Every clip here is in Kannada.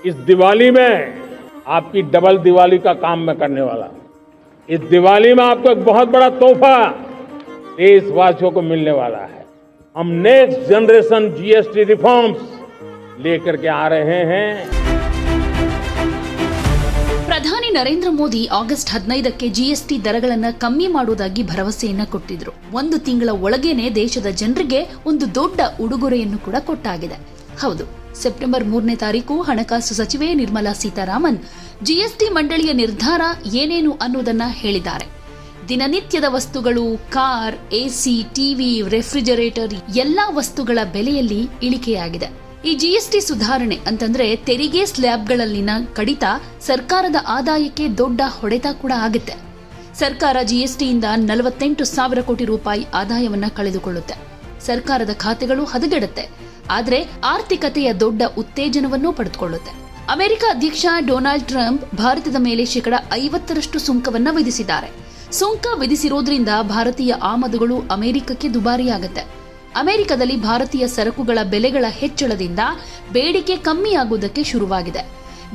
इस दिवाली में आपकी डबल दिवाली का काम मैं करने वाला हूं इस दिवाली में आपको एक बहुत बड़ा तोहफा देशवासियों को मिलने वाला है हम नेक्स्ट जनरेशन जीएसटी रिफॉर्म्स लेकर के आ रहे हैं ಪ್ರಧಾನಿ ನರೇಂದ್ರ ಮೋದಿ ಆಗಸ್ಟ್ ಹದಿನೈದಕ್ಕೆ ಜಿಎಸ್ಟಿ ದರಗಳನ್ನು ಕಮ್ಮಿ ಮಾಡುವುದಾಗಿ ಭರವಸೆಯನ್ನ ಕೊಟ್ಟಿದ್ರು ಒಂದು ತಿಂಗಳ ಒಳಗೇನೆ ದೇಶದ ಜನರಿಗೆ ಒಂದು ದೊಡ್ಡ ಉಡುಗೊರೆಯನ್ನು ಕೂಡ ಕೊಟ್ಟಾಗಿದೆ ಹೌದು ಸೆಪ್ಟೆಂಬರ್ ಮೂರನೇ ತಾರೀಕು ಹಣಕಾಸು ಸಚಿವೆ ನಿರ್ಮಲಾ ಸೀತಾರಾಮನ್ ಜಿಎಸ್ಟಿ ಮಂಡಳಿಯ ನಿರ್ಧಾರ ಏನೇನು ಅನ್ನೋದನ್ನ ಹೇಳಿದ್ದಾರೆ. ದಿನನಿತ್ಯದ ವಸ್ತುಗಳು, ಕಾರ್, ಎಸಿ, ಟಿವಿ, ರೆಫ್ರಿಜರೇಟರ್ ಎಲ್ಲಾ ವಸ್ತುಗಳ ಬೆಲೆಯಲ್ಲಿ ಇಳಿಕೆಯಾಗಿದೆ. ಈ ಜಿಎಸ್ಟಿ ಸುಧಾರಣೆ ಅಂತಂದ್ರೆ ತೆರಿಗೆ ಸ್ಲ್ಯಾಬ್ಗಳಲ್ಲಿನ ಕಡಿತ ಸರ್ಕಾರದ ಆದಾಯಕ್ಕೆ ದೊಡ್ಡ ಹೊಡೆತ ಕೂಡ ಆಗುತ್ತೆ. ಸರ್ಕಾರ ಜಿಎಸ್ಟಿಯಿಂದ ನಲವತ್ತೆಂಟು ಸಾವಿರ ಕೋಟಿ ರೂಪಾಯಿ ಆದಾಯವನ್ನ ಕಳೆದುಕೊಳ್ಳುತ್ತೆ. ಸರ್ಕಾರದ ಖಾತೆಗಳು ಹದಗೆಡುತ್ತೆ. ಆದ್ರೆ ಆರ್ಥಿಕತೆಯ ದೊಡ್ಡ ಉತ್ತೇಜನವನ್ನು ಪಡೆದುಕೊಳ್ಳುತ್ತೆ. ಅಮೆರಿಕ ಅಧ್ಯಕ್ಷ ಡೊನಾಲ್ಡ್ ಟ್ರಂಪ್ ಭಾರತದ ಮೇಲೆ ಶೇಕಡ ಐವತ್ತರಷ್ಟು ಸುಂಕವನ್ನ ವಿಧಿಸಿದ್ದಾರೆ. ಸುಂಕ ವಿಧಿಸಿರೋದ್ರಿಂದ ಭಾರತೀಯ ಆಮದುಗಳು ಅಮೆರಿಕಕ್ಕೆ ದುಬಾರಿಯಾಗುತ್ತೆ. ಅಮೆರಿಕದಲ್ಲಿ ಭಾರತೀಯ ಸರಕುಗಳ ಬೆಲೆಗಳ ಹೆಚ್ಚಳದಿಂದ ಬೇಡಿಕೆ ಕಮ್ಮಿಯಾಗುವುದಕ್ಕೆ ಶುರುವಾಗಿದೆ.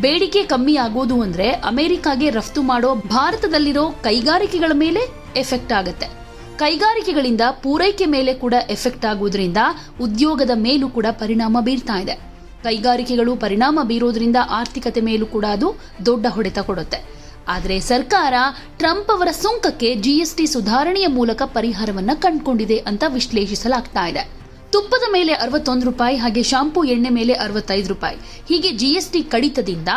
ಬೇಡಿಕೆ ಕಮ್ಮಿಯಾಗೋದು ಅಂದ್ರೆ ಅಮೆರಿಕಾಗೆ ರಫ್ತು ಮಾಡೋ ಭಾರತದಲ್ಲಿರೋ ಕೈಗಾರಿಕೆಗಳ ಮೇಲೆ ಎಫೆಕ್ಟ್ ಆಗುತ್ತೆ. ಕೈಗಾರಿಕೆಗಳಿಂದ ಪೂರೈಕೆ ಮೇಲೆ ಕೂಡ ಎಫೆಕ್ಟ್ ಆಗುವುದರಿಂದ ಉದ್ಯೋಗದ ಮೇಲೂ ಕೂಡ ಪರಿಣಾಮ ಬೀರ್ತಾ ಇದೆ. ಕೈಗಾರಿಕೆಗಳು ಪರಿಣಾಮ ಬೀರೋದ್ರಿಂದ ಆರ್ಥಿಕತೆ ಮೇಲೂ ಕೂಡ ಅದು ದೊಡ್ಡ ಹೊಡೆತ ಕೊಡುತ್ತೆ. ಆದರೆ ಸರ್ಕಾರ ಟ್ರಂಪ್ ಅವರ ಸುಂಕಕ್ಕೆ ಜಿಎಸ್ಟಿ ಸುಧಾರಣೆಯ ಮೂಲಕ ಪರಿಹಾರವನ್ನ ಕಂಡುಕೊಂಡಿದೆ ಅಂತ ವಿಶ್ಲೇಷಿಸಲಾಗ್ತಾ ಇದೆ. ತುಪ್ಪದ ಮೇಲೆ ಅರವತ್ತೊಂದು ರೂಪಾಯಿ, ಹಾಗೆ ಶಾಂಪೂ ಎಣ್ಣೆ ಮೇಲೆ ಅರವತ್ತೈದು ರೂಪಾಯಿ. ಹೀಗೆ ಜಿಎಸ್ಟಿ ಕಡಿತದಿಂದ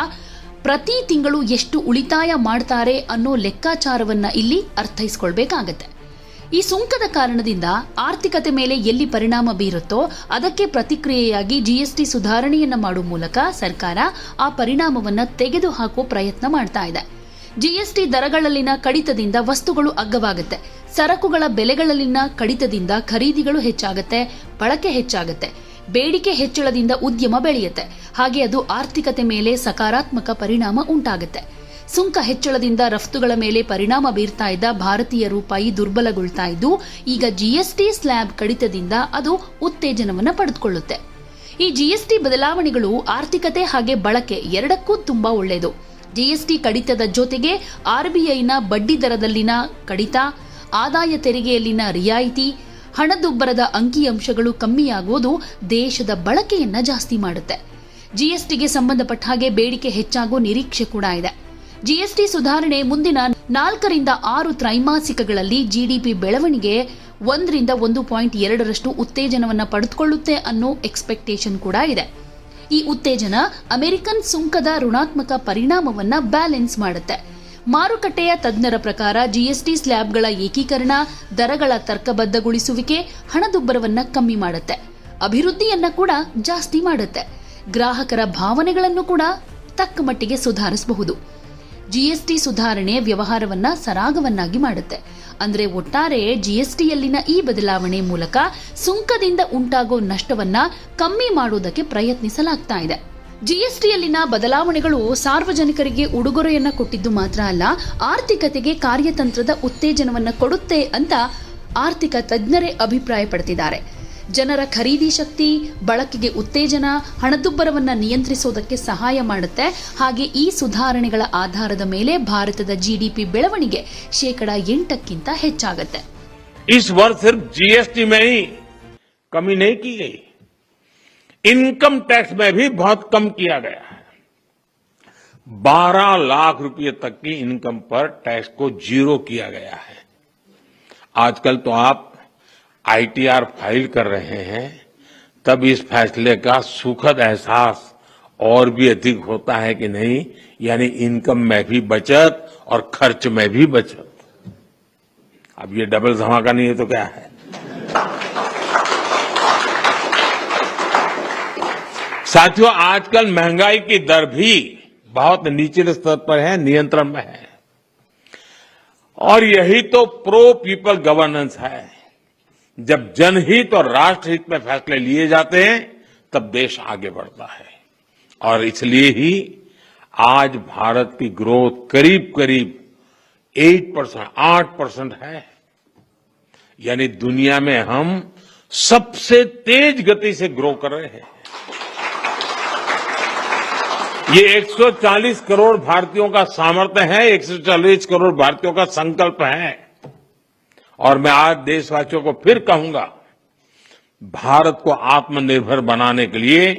ಪ್ರತಿ ತಿಂಗಳು ಎಷ್ಟು ಉಳಿತಾಯ ಮಾಡ್ತಾರೆ ಅನ್ನೋ ಲೆಕ್ಕಾಚಾರವನ್ನ ಇಲ್ಲಿ ಅರ್ಥೈಸ್ಕೊಳ್ಬೇಕಾಗತ್ತೆ. ಈ ಸುಂಕದ ಕಾರಣದಿಂದ ಆರ್ಥಿಕತೆ ಮೇಲೆ ಎಲ್ಲಿ ಪರಿಣಾಮ ಬೀರುತ್ತೋ ಅದಕ್ಕೆ ಪ್ರತಿಕ್ರಿಯೆಯಾಗಿ ಜಿಎಸ್ಟಿ ಸುಧಾರಣೆಯನ್ನ ಮಾಡುವ ಮೂಲಕ ಸರ್ಕಾರ ಆ ಪರಿಣಾಮವನ್ನು ತೆಗೆದುಹಾಕುವ ಪ್ರಯತ್ನ ಮಾಡ್ತಾ ಇದೆ. ಜಿಎಸ್ಟಿ ದರಗಳಲ್ಲಿನ ಕಡಿತದಿಂದ ವಸ್ತುಗಳು ಅಗ್ಗವಾಗುತ್ತೆ. ಸರಕುಗಳ ಬೆಲೆಗಳಲ್ಲಿನ ಕಡಿತದಿಂದ ಖರೀದಿಗಳು ಹೆಚ್ಚಾಗುತ್ತೆ, ಬಳಕೆ ಹೆಚ್ಚಾಗುತ್ತೆ. ಬೇಡಿಕೆ ಹೆಚ್ಚಳದಿಂದ ಉದ್ಯಮ ಬೆಳೆಯುತ್ತೆ. ಹಾಗೆ ಅದು ಆರ್ಥಿಕತೆ ಮೇಲೆ ಸಕಾರಾತ್ಮಕ ಪರಿಣಾಮ ಉಂಟಾಗುತ್ತೆ. ಸುಂಕ ಹೆಚ್ಚಳದಿಂದ ರಫ್ತುಗಳ ಮೇಲೆ ಪರಿಣಾಮ ಬೀರ್ತಾ ಇದ್ದ ಭಾರತೀಯ ರೂಪಾಯಿ ದುರ್ಬಲಗೊಳ್ತಾ ಇದ್ದು, ಈಗ ಜಿಎಸ್ಟಿ ಸ್ಲ್ಯಾಬ್ ಕಡಿತದಿಂದ ಅದು ಉತ್ತೇಜನವನ್ನು ಪಡೆದುಕೊಳ್ಳುತ್ತೆ. ಈ ಜಿಎಸ್ಟಿ ಬದಲಾವಣೆಗಳು ಆರ್ಥಿಕತೆ ಹಾಗೆ ಬಳಕೆ ಎರಡಕ್ಕೂ ತುಂಬಾ ಒಳ್ಳೆಯದು. ಜಿಎಸ್ಟಿ ಕಡಿತದ ಜೊತೆಗೆ ಆರ್ಬಿಐನ ಬಡ್ಡಿ ದರದಲ್ಲಿನ ಕಡಿತ, ಆದಾಯ ತೆರಿಗೆಯಲ್ಲಿನ ರಿಯಾಯಿತಿ, ಹಣದುಬ್ಬರದ ಅಂಕಿಅಂಶಗಳು ಕಮ್ಮಿಯಾಗುವುದು ದೇಶದ ಬಳಕೆಯನ್ನ ಜಾಸ್ತಿ ಮಾಡುತ್ತೆ. ಜಿಎಸ್ಟಿಗೆ ಸಂಬಂಧಪಟ್ಟ ಹಾಗೆ ಬೇಡಿಕೆ ಹೆಚ್ಚಾಗುವ ನಿರೀಕ್ಷೆ ಕೂಡ ಇದೆ. ಜಿಎಸ್ಟಿ ಸುಧಾರಣೆ ಮುಂದಿನ ನಾಲ್ಕರಿಂದ ಆರು ತ್ರೈಮಾಸಿಕಗಳಲ್ಲಿ ಜಿಡಿಪಿ ಬೆಳವಣಿಗೆ ಒಂದರಿಂದ ಒಂದು ಪಾಯಿಂಟ್ ಎರಡರಷ್ಟು ಉತ್ತೇಜನವನ್ನು ಪಡೆದುಕೊಳ್ಳುತ್ತೆ ಅನ್ನೋ ಎಕ್ಸ್ಪೆಕ್ಟೇಷನ್ ಕೂಡ ಇದೆ. ಈ ಉತ್ತೇಜನ ಅಮೆರಿಕನ್ ಸುಂಕದ ಋಣಾತ್ಮಕ ಪರಿಣಾಮವನ್ನು ಬ್ಯಾಲೆನ್ಸ್ ಮಾಡುತ್ತೆ. ಮಾರುಕಟ್ಟೆಯ ತಜ್ಞರ ಪ್ರಕಾರ ಜಿಎಸ್ಟಿ ಸ್ಲ್ಯಾಬ್ಗಳ ಏಕೀಕರಣ, ದರಗಳ ತರ್ಕಬದ್ಧಗೊಳಿಸುವಿಕೆ, ಹಣದುಬ್ಬರವನ್ನು ಕಮ್ಮಿ ಮಾಡುತ್ತೆ. ಅಭಿವೃದ್ಧಿಯನ್ನ ಕೂಡ ಜಾಸ್ತಿ ಮಾಡುತ್ತೆ. ಗ್ರಾಹಕರ ಭಾವನೆಗಳನ್ನು ಕೂಡ ತಕ್ಕ ಮಟ್ಟಿಗೆ ಸುಧಾರಿಸಬಹುದು. ಜಿಎಸ್ಟಿ ಸುಧಾರಣೆ ವ್ಯವಹಾರವನ್ನ ಸರಾಗವನ್ನಾಗಿ ಮಾಡುತ್ತೆ. ಅಂದ್ರೆ ಒಟ್ಟಾರೆ ಜಿಎಸ್ಟಿಯಲ್ಲಿನ ಈ ಬದಲಾವಣೆ ಮೂಲಕ ಸುಂಕದಿಂದ ಉಂಟಾಗೋ ನಷ್ಟವನ್ನ ಕಮ್ಮಿ ಮಾಡುವುದಕ್ಕೆ ಪ್ರಯತ್ನಿಸಲಾಗ್ತಾ ಇದೆ. ಜಿಎಸ್ಟಿಯಲ್ಲಿನ ಬದಲಾವಣೆಗಳು ಸಾರ್ವಜನಿಕರಿಗೆ ಉಡುಗೊರೆಯನ್ನ ಕೊಟ್ಟಿದ್ದು ಮಾತ್ರ ಅಲ್ಲ, ಆರ್ಥಿಕತೆಗೆ ಕಾರ್ಯತಂತ್ರದ ಉತ್ತೇಜನವನ್ನ ಕೊಡುತ್ತೆ ಅಂತ ಆರ್ಥಿಕ ತಜ್ಞರೇ ಅಭಿಪ್ರಾಯಪಡ್ತಿದ್ದಾರೆ. ಜನರ ಖರೀದಿ ಶಕ್ತಿ ಬಳಕೆಗೆ ಉತ್ತೇಜನ ಹಣದುಬ್ಬರವನ್ನ ನಿಯಂತ್ರಿಸೋದಕ್ಕೆ ಸಹಾಯ ಮಾಡುತ್ತೆ ಹಾಗೆ ಈ ಸುಧಾರಣೆಗಳ ಆಧಾರದ ಮೇಲೆ ಭಾರತದ ಜಿಡಿಪಿ ಬೆಳವಣಿಗೆ ಶೇಕಡ ಎಂಟಕ್ಕಿಂತ ಹೆಚ್ಚಾಗತ್ತೆ इस वर्ष सिर्फ जीएसटी में ही कमी नहीं की गई इनकम टैक्स में भी बहुत कम किया गया है 12 लाख रुपए तक की इनकम पर टैक्स को जीरो किया गया है आजकल तो आप आईटीआर फ़ाइल कर रहे हैं, तब इस फैसले का सुखद एहसास और भी अधिक होता है कि नहीं? यानी इनकम में भी बचत और खर्च में भी बचत। अब ये डबल धमाका नहीं है तो क्या है? साथियों, आजकल महँगाई की दर भी बहुत निचले स्तर पर है, नियंत्रण में है। और यही तो प्रो पीपल गवर्नेंस है। जब जनहित और राष्ट्रहित में फैसले लिए जाते हैं, तब देश आगे बढ़ता है। और इसलिए ही आज भारत की ग्रोथ करीब करीब 8 परसेंट, आठ परसेंट है। यानी दुनिया में हम सबसे तेज गति से ग्रो कर रहे हैं। ये 140 करोड़ भारतीयों का सामर्थ्य है 140 करोड़ भारतीयों का संकल्प है। और मैं आज देशवासियों को फिर कहूँगा, भारत को आत्मनिर्भर बनाने के लिए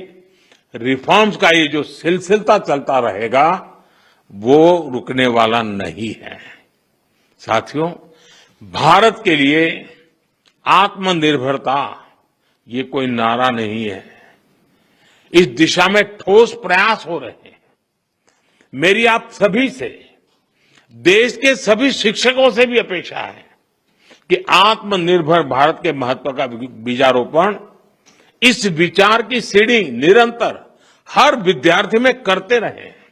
रिफॉर्म्स का ये जो सिलसिलता चलता रहेगा, वो रुकने वाला नहीं है। साथियों, भारत के लिए आत्मनिर्भरता, ये कोई नारा नहीं है। इस दिशा में ठोस प्रयास हो रहे हैं। मेरी आप सभी से, देश के सभी शिक्षकों से भी अपेक्षा है। कि आत्मनिर्भर भारत के महत्व का बीजारोपण, इस विचार की सीढ़ी निरंतर हर विद्यार्थी में करते रहे